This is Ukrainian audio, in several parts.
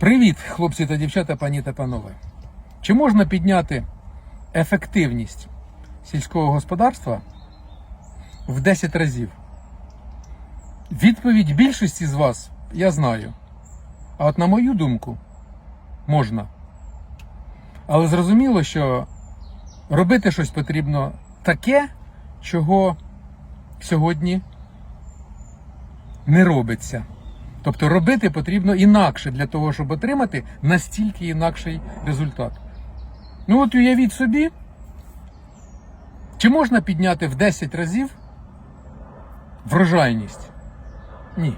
Привіт, хлопці та дівчата, пані та панове. Чи можна підняти ефективність сільського господарства в 10 разів? Відповідь більшості з вас я знаю. А от на мою думку, можна. Але зрозуміло, що робити щось потрібно таке, чого сьогодні не робиться. Тобто робити потрібно інакше для того, щоб отримати настільки інакший результат. Ну от уявіть собі, чи можна підняти в 10 разів врожайність? Ні.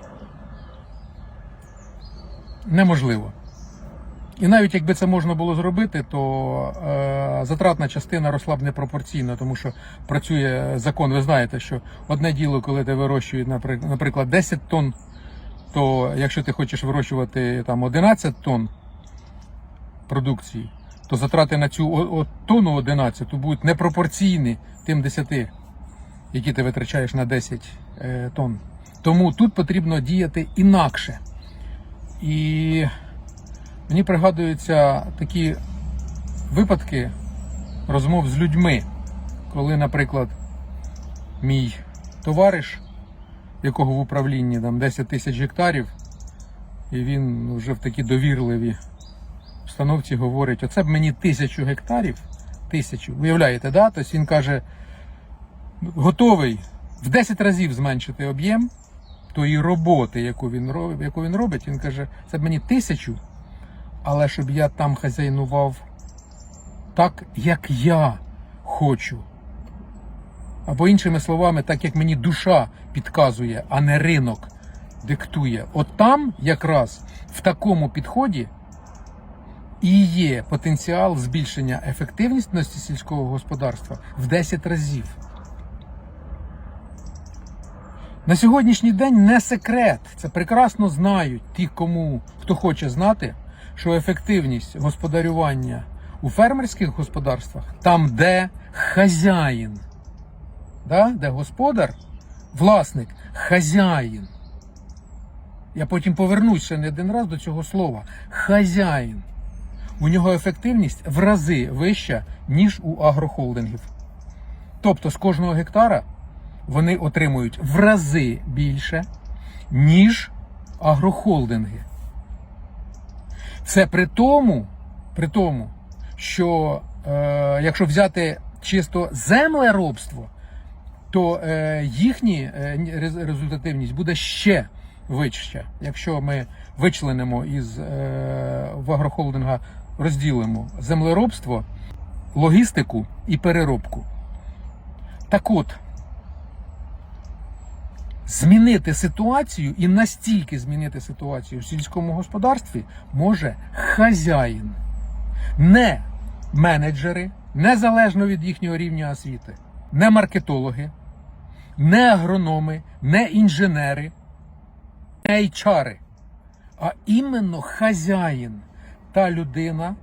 Неможливо. І навіть якби це можна було зробити, то е, затратна частина росла б непропорційно, тому що працює закон. Ви знаєте, що одне діло, коли ти вирощуєш, наприклад, 10 тонн то якщо ти хочеш вирощувати там 11 тонн продукції, то затрати на цю тонну 11 будуть непропорційні тим 10, які ти витрачаєш на 10 е, тонн. Тому тут потрібно діяти інакше. І мені пригадуються такі випадки розмов з людьми, коли, наприклад, мій товариш якого в управлінні там 10 тисяч гектарів, і він вже в такій довірливій установці говорить: оце б мені тисячу гектарів, тисячу, уявляєте, да? Тобто він каже, готовий в 10 разів зменшити об'єм тої роботи, яку він робить, яку він робить. Він каже, це б мені тисячу, але щоб я там хазяйнував так, як я хочу. Або іншими словами, так як мені душа підказує, а не ринок диктує. От там якраз в такому підході і є потенціал збільшення ефективності сільського господарства в 10 разів. На сьогоднішній день не секрет. Це прекрасно знають ті, кому хто хоче знати, що ефективність господарювання у фермерських господарствах там, де хазяїн да? де господар, власник, хазяїн. Я потім повернусь ще не один раз до цього слова. Хазяїн. У нього ефективність в рази вища, ніж у агрохолдингів. Тобто з кожного гектара вони отримують в рази більше, ніж агрохолдинги. Це при тому, при тому що е, якщо взяти чисто землеробство, то е, їхні е, результативність буде ще вища. Якщо ми вичленимо із е, в агрохолдинга, розділимо землеробство, логістику і переробку. Так от, змінити ситуацію і настільки змінити ситуацію в сільському господарстві може хазяїн, не менеджери, незалежно від їхнього рівня освіти, не маркетологи, не агрономи, не інженери, не HR, а іменно хазяїн, та людина,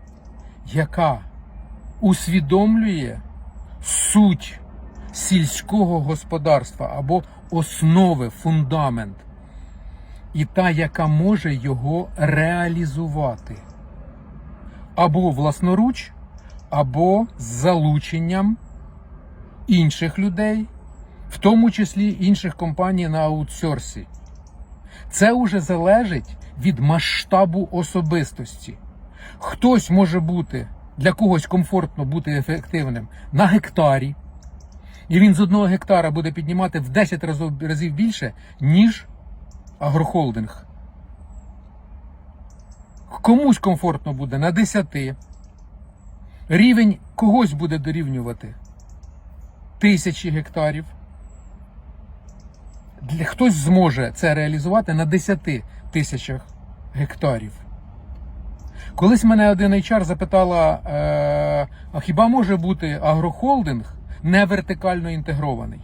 яка усвідомлює суть сільського господарства або основи, фундамент, і та, яка може його реалізувати. Або власноруч, або з залученням інших людей, в тому числі інших компаній на аутсорсі. Це вже залежить від масштабу особистості. Хтось може бути для когось комфортно бути ефективним на гектарі, і він з одного гектара буде піднімати в 10 разів, разів більше, ніж агрохолдинг. Комусь комфортно буде на 10. Рівень когось буде дорівнювати тисячі гектарів. Хтось зможе це реалізувати на 10 тисячах гектарів. Колись мене один HR запитала: е, а хіба може бути агрохолдинг не вертикально інтегрований?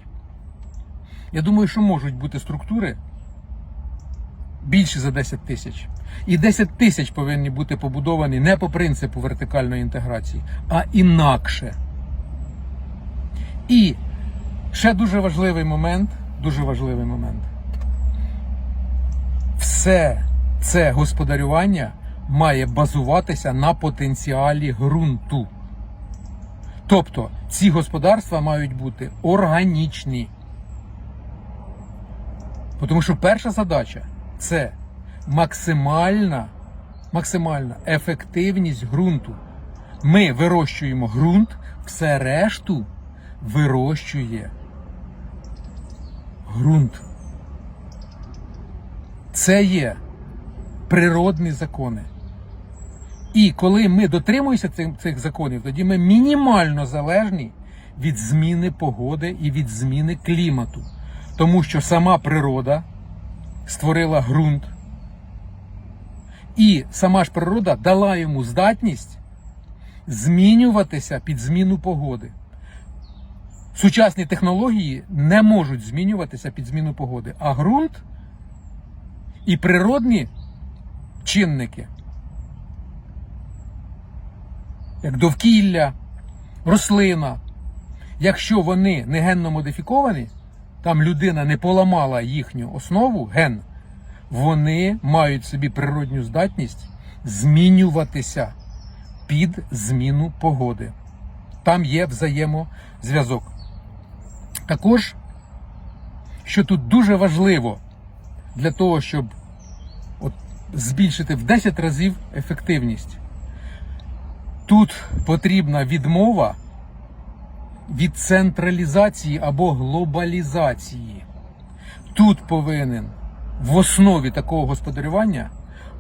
Я думаю, що можуть бути структури більше за 10 тисяч. І 10 тисяч повинні бути побудовані не по принципу вертикальної інтеграції, а інакше. І ще дуже важливий момент, дуже важливий момент. Все це господарювання має базуватися на потенціалі ґрунту. Тобто ці господарства мають бути органічні. Тому що перша задача це максимальна, максимальна ефективність ґрунту. Ми вирощуємо ґрунт, все решту вирощує ґрунт. Це є природні закони. І коли ми дотримуємося цих, цих законів, тоді ми мінімально залежні від зміни погоди і від зміни клімату. Тому що сама природа створила ґрунт, і сама ж природа дала йому здатність змінюватися під зміну погоди. Сучасні технології не можуть змінюватися під зміну погоди, а ґрунт і природні чинники, як довкілля, рослина, якщо вони не генно модифіковані, там людина не поламала їхню основу, ген, вони мають собі природню здатність змінюватися під зміну погоди. Там є взаємозв'язок. Також, що тут дуже важливо для того, щоб от збільшити в 10 разів ефективність, тут потрібна відмова від централізації або глобалізації. Тут повинен в основі такого господарювання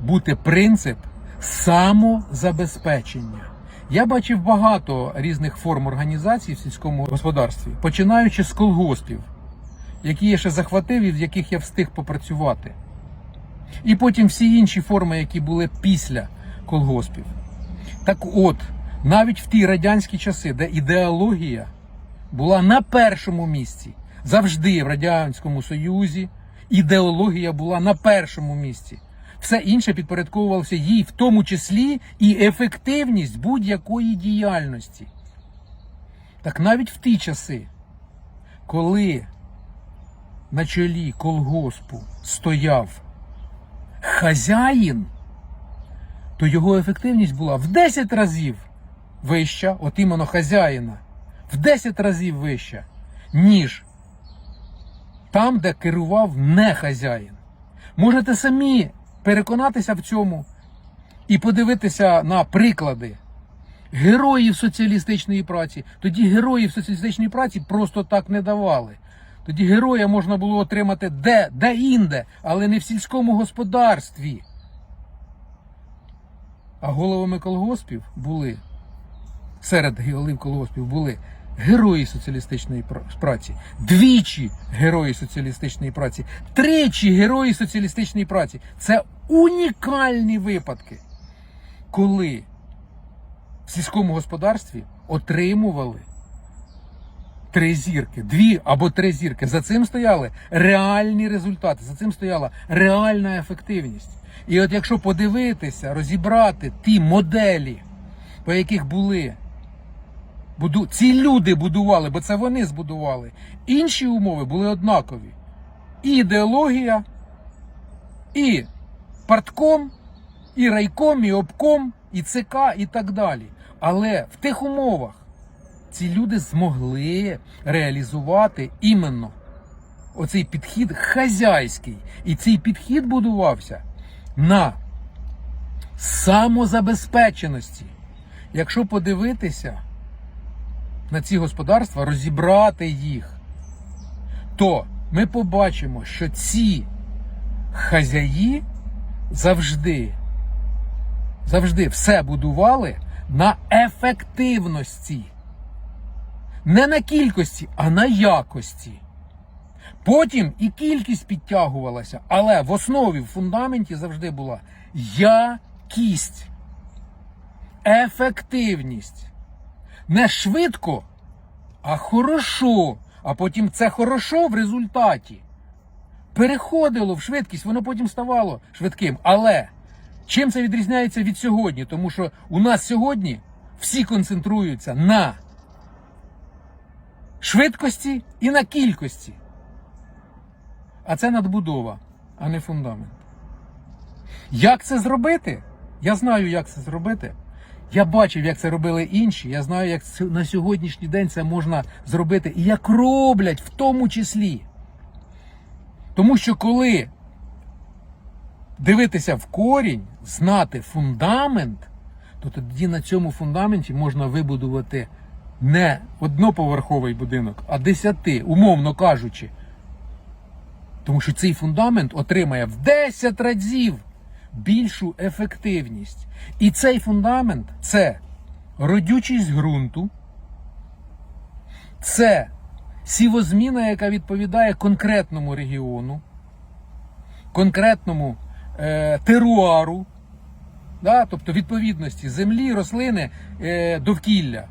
бути принцип самозабезпечення. Я бачив багато різних форм організацій в сільському господарстві, починаючи з колгоспів, які я ще захватив і в яких я встиг попрацювати. І потім всі інші форми, які були після колгоспів. Так от, навіть в ті радянські часи, де ідеологія була на першому місці, завжди в Радянському Союзі ідеологія була на першому місці. Все інше підпорядковувалося їй, в тому числі і ефективність будь-якої діяльності. Так навіть в ті часи, коли на чолі колгоспу стояв хазяїн, то його ефективність була в 10 разів вища, от іменно хазяїна, в 10 разів вища, ніж там, де керував не хазяїн. Можете самі переконатися в цьому і подивитися на приклади героїв соціалістичної праці. Тоді героїв соціалістичної праці просто так не давали. Тоді героя можна було отримати де, де інде, але не в сільському господарстві. А головами колгоспів були, серед голів колгоспів були герої соціалістичної пра- праці, двічі герої соціалістичної праці, тричі герої соціалістичної праці. Це унікальні випадки, коли в сільському господарстві отримували три зірки, дві або три зірки. За цим стояли реальні результати, за цим стояла реальна ефективність. І от якщо подивитися, розібрати ті моделі, по яких були буду... ці люди будували, бо це вони збудували. Інші умови були однакові. І ідеологія, і партком, і райком, і обком, і ЦК, і так далі. Але в тих умовах ці люди змогли реалізувати іменно оцей підхід хазяйський. І цей підхід будувався на самозабезпеченості. Якщо подивитися на ці господарства, розібрати їх, то ми побачимо, що ці хазяї завжди, завжди все будували на ефективності. Не на кількості, а на якості. Потім і кількість підтягувалася, але в основі, в фундаменті завжди була якість, ефективність. Не швидко, а хорошо. А потім це хорошо в результаті переходило в швидкість, воно потім ставало швидким. Але чим це відрізняється від сьогодні? Тому що у нас сьогодні всі концентруються на швидкості і на кількості. А це надбудова, а не фундамент. Як це зробити? Я знаю, як це зробити. Я бачив, як це робили інші. Я знаю, як на сьогоднішній день це можна зробити і як роблять в тому числі. Тому що коли дивитися в корінь, знати фундамент, то тоді на цьому фундаменті можна вибудувати не одноповерховий будинок, а десяти, умовно кажучи. Тому що цей фундамент отримає в 10 разів більшу ефективність. І цей фундамент це родючість ґрунту, це сівозміна, яка відповідає конкретному регіону, конкретному е, теруару, да, тобто відповідності землі, рослини, е, довкілля,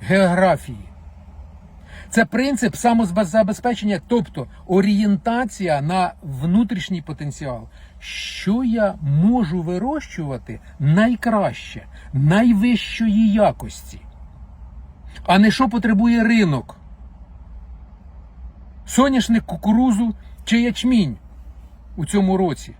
географії. Це принцип самозабезпечення, тобто орієнтація на внутрішній потенціал. Що я можу вирощувати найкраще, найвищої якості, а не що потребує ринок. Соняшник, кукурузу чи ячмінь у цьому році.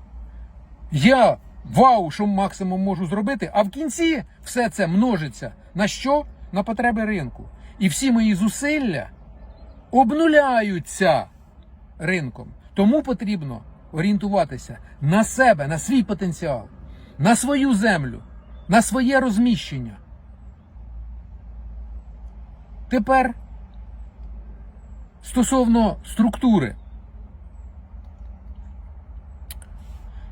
Я вау, що максимум можу зробити, а в кінці все це множиться. На що? На потреби ринку. І всі мої зусилля обнуляються ринком. Тому потрібно орієнтуватися на себе, на свій потенціал, на свою землю, на своє розміщення. Тепер стосовно структури.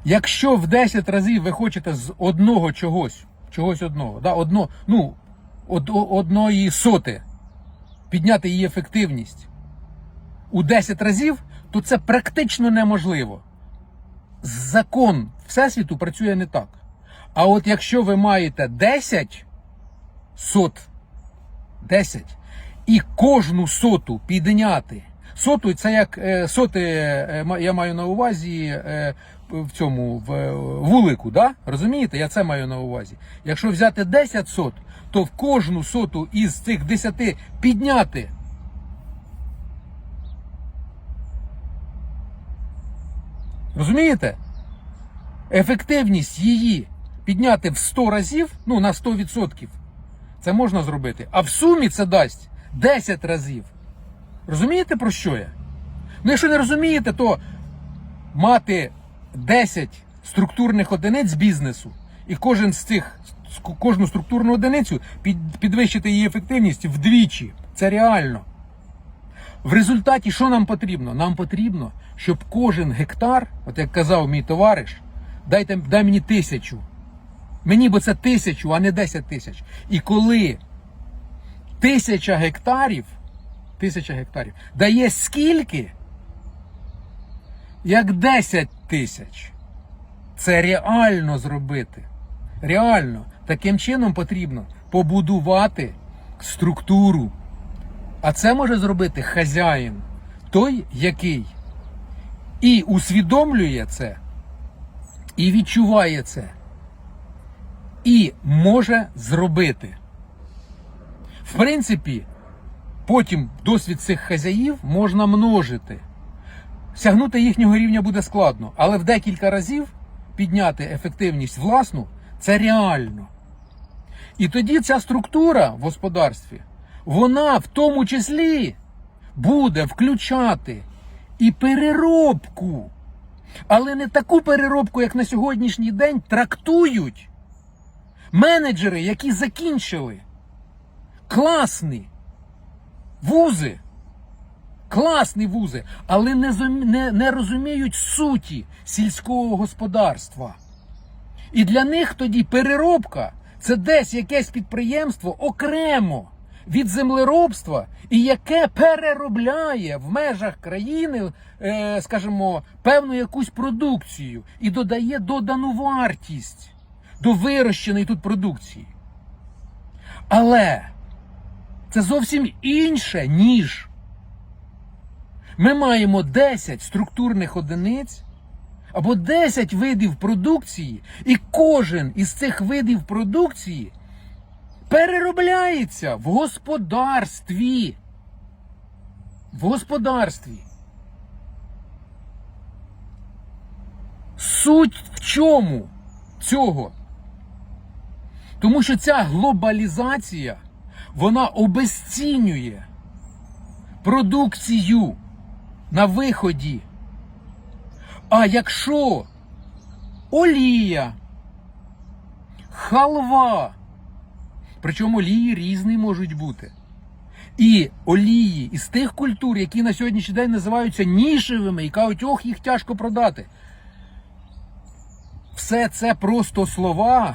Якщо в 10 разів ви хочете з одного чогось, чогось одного, да, одно, ну, од, одної соти підняти її ефективність у 10 разів, то це практично неможливо. Закон Всесвіту працює не так. А от якщо ви маєте 10 сот, 10, і кожну соту підняти. Соту це як е, соти, е, я маю на увазі е, в цьому в вулику, да? розумієте? Я це маю на увазі. Якщо взяти 10 сот, то в кожну соту із цих 10 підняти. Розумієте? Ефективність її підняти в 100 разів, ну на 100%. Це можна зробити. А в сумі це дасть 10 разів. Розумієте про що я? Ну, якщо не розумієте, то мати 10 структурних одиниць бізнесу, і кожен з цих, кожну структурну одиницю підвищити її ефективність вдвічі. Це реально. В результаті що нам потрібно? Нам потрібно, щоб кожен гектар, от як казав мій товариш, дайте дай мені тисячу. Мені бо це тисячу, а не 10 тисяч. І коли тисяча гектарів, тисяча гектарів дає скільки? Як 10 тисяч. Це реально зробити. Реально. Таким чином потрібно побудувати структуру. А це може зробити хазяїн, той, який і усвідомлює це, і відчуває це, і може зробити. В принципі, потім досвід цих хазяїв можна множити. Сягнути їхнього рівня буде складно, але в декілька разів підняти ефективність власну це реально. І тоді ця структура в господарстві, вона в тому числі буде включати і переробку. Але не таку переробку, як на сьогоднішній день трактують менеджери, які закінчили класні вузи. Класні вузи, але не, не, не розуміють суті сільського господарства. І для них тоді переробка це десь якесь підприємство окремо від землеробства, і яке переробляє в межах країни, е, скажімо, певну якусь продукцію і додає додану вартість до вирощеної тут продукції. Але це зовсім інше, ніж ми маємо 10 структурних одиниць або 10 видів продукції, і кожен із цих видів продукції переробляється в господарстві. В господарстві. Суть в чому цього? Тому що ця глобалізація, вона обезцінює продукцію на виході. А якщо олія, халва, причому олії різні можуть бути. І олії із тих культур, які на сьогоднішній день називаються нішевими, і кажуть, ох, їх тяжко продати. Все це просто слова,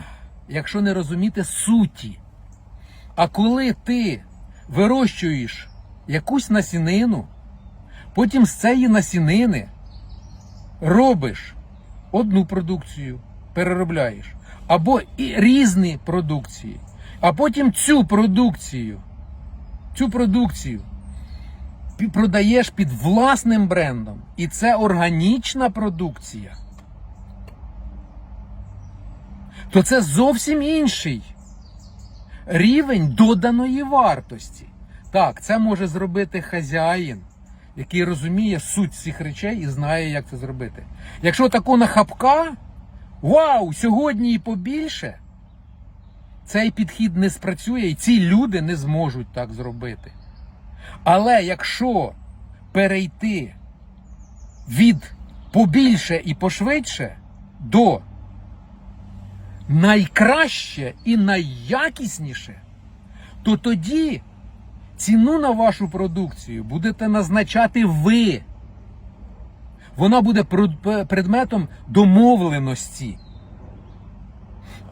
якщо не розуміти суті. А коли ти вирощуєш якусь насінину, потім з цієї насінини робиш одну продукцію, переробляєш, або і різні продукції, а потім цю продукцію, цю продукцію продаєш під власним брендом. І це органічна продукція. То це зовсім інший рівень доданої вартості. Так, це може зробити хазяїн, який розуміє суть цих речей і знає, як це зробити. Якщо тако на хапка, вау, сьогодні і побільше, цей підхід не спрацює, і ці люди не зможуть так зробити. Але якщо перейти від побільше і пошвидше до найкраще і найякісніше, то тоді ціну на вашу продукцію будете назначати ви. Вона буде предметом домовленості.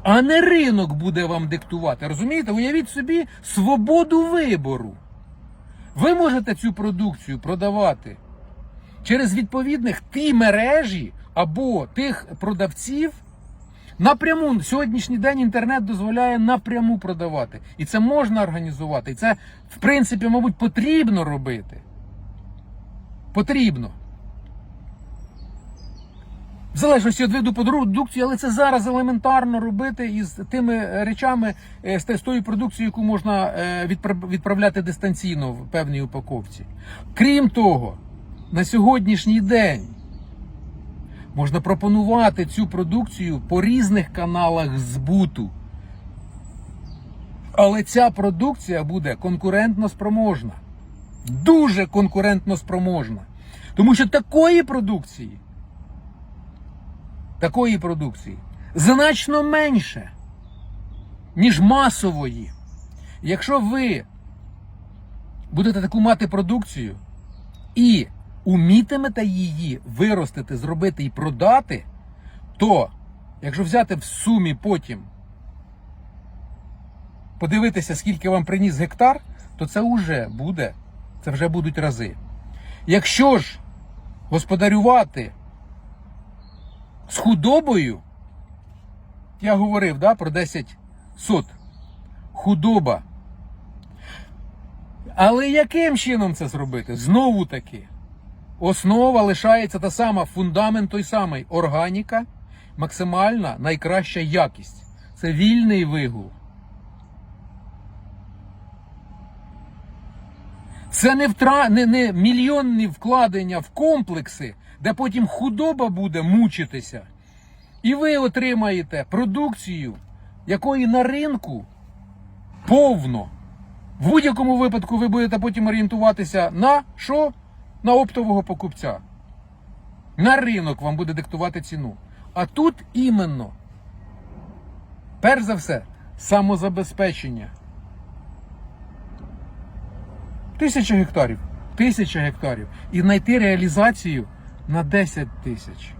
А не ринок буде вам диктувати. Розумієте? Уявіть собі свободу вибору. Ви можете цю продукцію продавати через відповідних ті мережі або тих продавців. Напряму сьогоднішній день інтернет дозволяє напряму продавати. І це можна організувати. І це, в принципі, мабуть, потрібно робити. Потрібно. В залежності від виду продукції, але це зараз елементарно робити із тими речами, е, з тою продукцією, яку можна е, відправляти дистанційно в певній упаковці. Крім того, на сьогоднішній день можна пропонувати цю продукцію по різних каналах збуту. Але ця продукція буде конкурентно спроможна. Дуже конкурентно спроможна. Тому що такої продукції, такої продукції значно менше, ніж масової. Якщо ви будете таку мати продукцію і умітимете її виростити, зробити і продати, то якщо взяти в сумі потім подивитися, скільки вам приніс гектар, то це вже буде, це вже будуть рази. Якщо ж господарювати з худобою, я говорив да, про 10 сот. Худоба. Але яким чином це зробити? Знову таки, основа лишається та сама, фундамент той самий. Органіка, максимальна найкраща якість. Це вільний вигул. Це не, втра... не, не мільйонні вкладення в комплекси, де потім худоба буде мучитися. І ви отримаєте продукцію, якої на ринку повно. В будь-якому випадку ви будете потім орієнтуватися на що? На оптового покупця. На ринок вам буде диктувати ціну. А тут іменно, перш за все, самозабезпечення. Тисяча гектарів. Тисяча гектарів. І знайти реалізацію на 10 тисяч.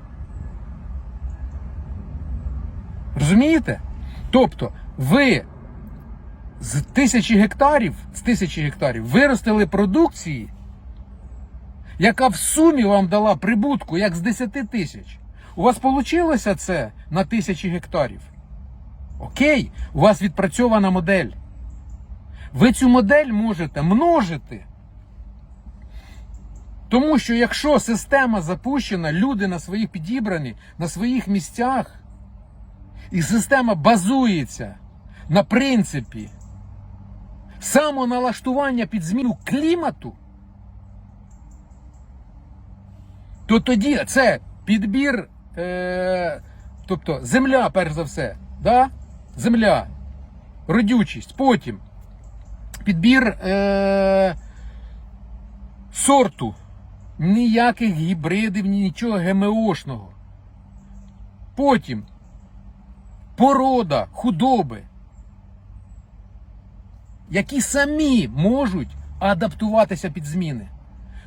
Розумієте? Тобто, ви з тисячі гектарів, з тисячі гектарів виростили продукції, яка в сумі вам дала прибутку як з 10 тисяч. У вас вийшло це на тисячі гектарів? Окей, у вас відпрацьована модель. Ви цю модель можете множити. Тому що якщо система запущена, люди на своїх підібрані, на своїх місцях, і система базується на принципі самоналаштування під зміну клімату, то тоді це підбір, е, тобто земля, перш за все, да? земля, родючість. Потім підбір е- сорту. Ніяких гібридів, нічого ГМОшного. Потім порода худоби, які самі можуть адаптуватися під зміни,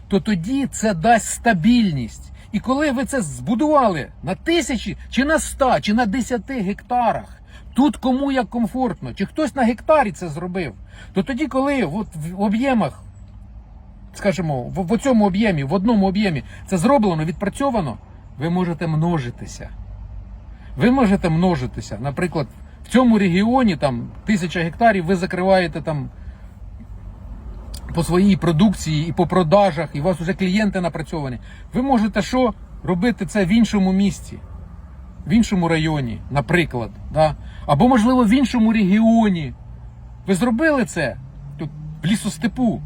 то тоді це дасть стабільність. І коли ви це збудували на тисячі, чи на ста, чи на десяти гектарах, тут кому як комфортно, чи хтось на гектарі це зробив, то тоді, коли от в об'ємах, скажімо, в, в цьому об'ємі, в одному об'ємі це зроблено, відпрацьовано, ви можете множитися. Ви можете множитися. Наприклад, в цьому регіоні там тисяча гектарів, ви закриваєте там по своїй продукції і по продажах, і у вас вже клієнти напрацьовані. Ви можете що робити це в іншому місці, в іншому районі, наприклад. Да? Або, можливо, в іншому регіоні. Ви зробили це тут, в лісостепу.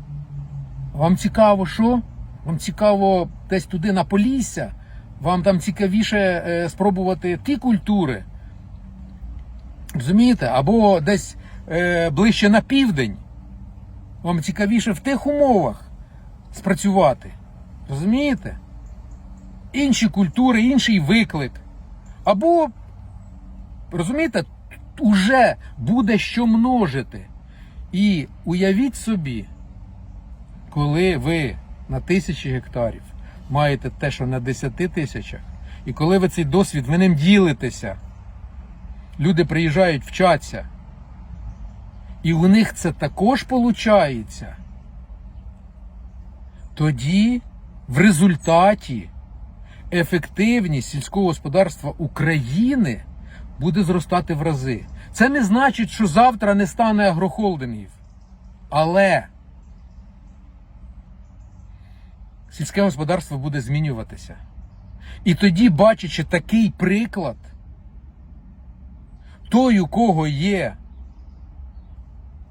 Вам цікаво, що? Вам цікаво десь туди на Полісся? Вам там цікавіше е, спробувати ті культури. Розумієте? Або десь е, ближче на південь. Вам цікавіше в тих умовах спрацювати. Розумієте? Інші культури, інший виклик. Або, розумієте, уже буде що множити. І уявіть собі, коли ви на тисячі гектарів маєте те, що на 10 тисячах, і коли ви цей досвід, ви ним ділитеся, люди приїжджають, вчаться. І у них це також виходить. Тоді в результаті ефективність сільського господарства України буде зростати в рази. Це не значить, що завтра не стане агрохолдингів. Але сільське господарство буде змінюватися. І тоді, бачачи такий приклад, той, у кого є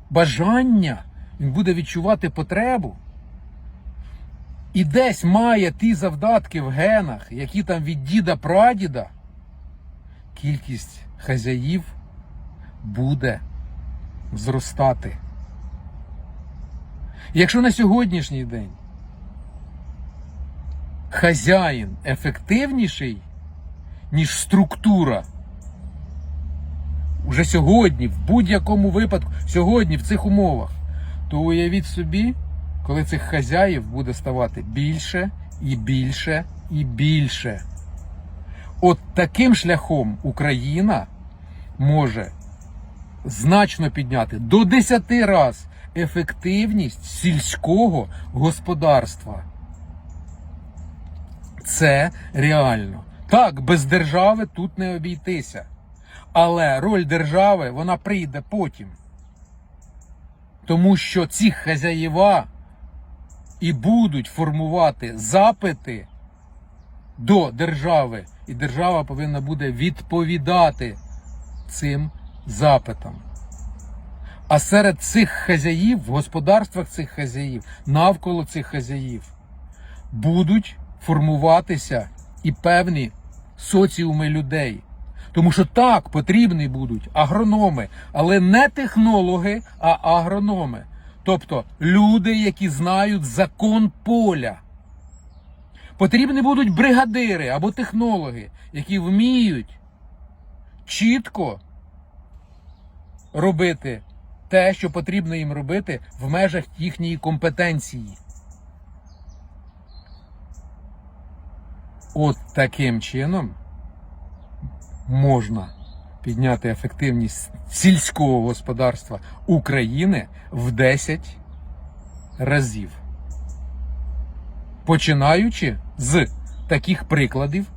бажання, він буде відчувати потребу. І десь має ті завдатки в генах, які там від діда прадіда, кількість хазяїв буде зростати. Якщо на сьогоднішній день хазяїн ефективніший, ніж структура, уже сьогодні, в будь-якому випадку, сьогодні, в цих умовах, то уявіть собі, коли цих хазяїв буде ставати більше і більше і більше. От таким шляхом Україна може значно підняти до 10 раз ефективність сільського господарства. Це реально. Так, без держави тут не обійтися. Але роль держави вона прийде потім. Тому що ці хазяєва і будуть формувати запити до держави, і держава повинна буде відповідати цим запитам. А серед цих хазяїв, в господарствах цих хазяїв, навколо цих хазяїв, будуть формуватися і певні соціуми людей. Тому що так потрібні будуть агрономи, але не технологи, а агрономи. Тобто люди, які знають закон поля. Потрібні будуть бригадири або технологи, які вміють чітко робити те, що потрібно їм робити в межах їхньої компетенції. От таким чином можна підняти ефективність сільського господарства України в 10 разів. Починаючи з таких прикладів,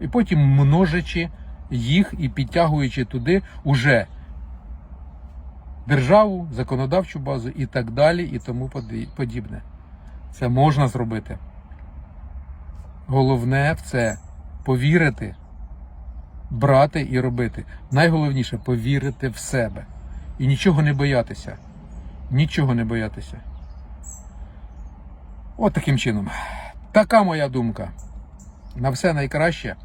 і потім множачи їх і підтягуючи туди уже державу, законодавчу базу і так далі, і тому подібне. Це можна зробити. Головне в це повірити, брати і робити. Найголовніше повірити в себе. І нічого не боятися. Нічого не боятися. От таким чином. Така моя думка. На все найкраще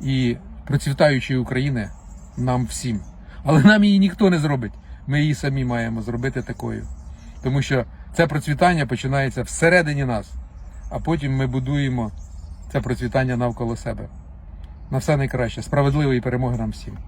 і процвітаючої України нам всім. Але нам її ніхто не зробить. ми її самі маємо зробити такою. Тому що це процвітання починається всередині нас, а потім ми будуємо це процвітання навколо себе. На все найкраще. Справедливої перемоги нам всім.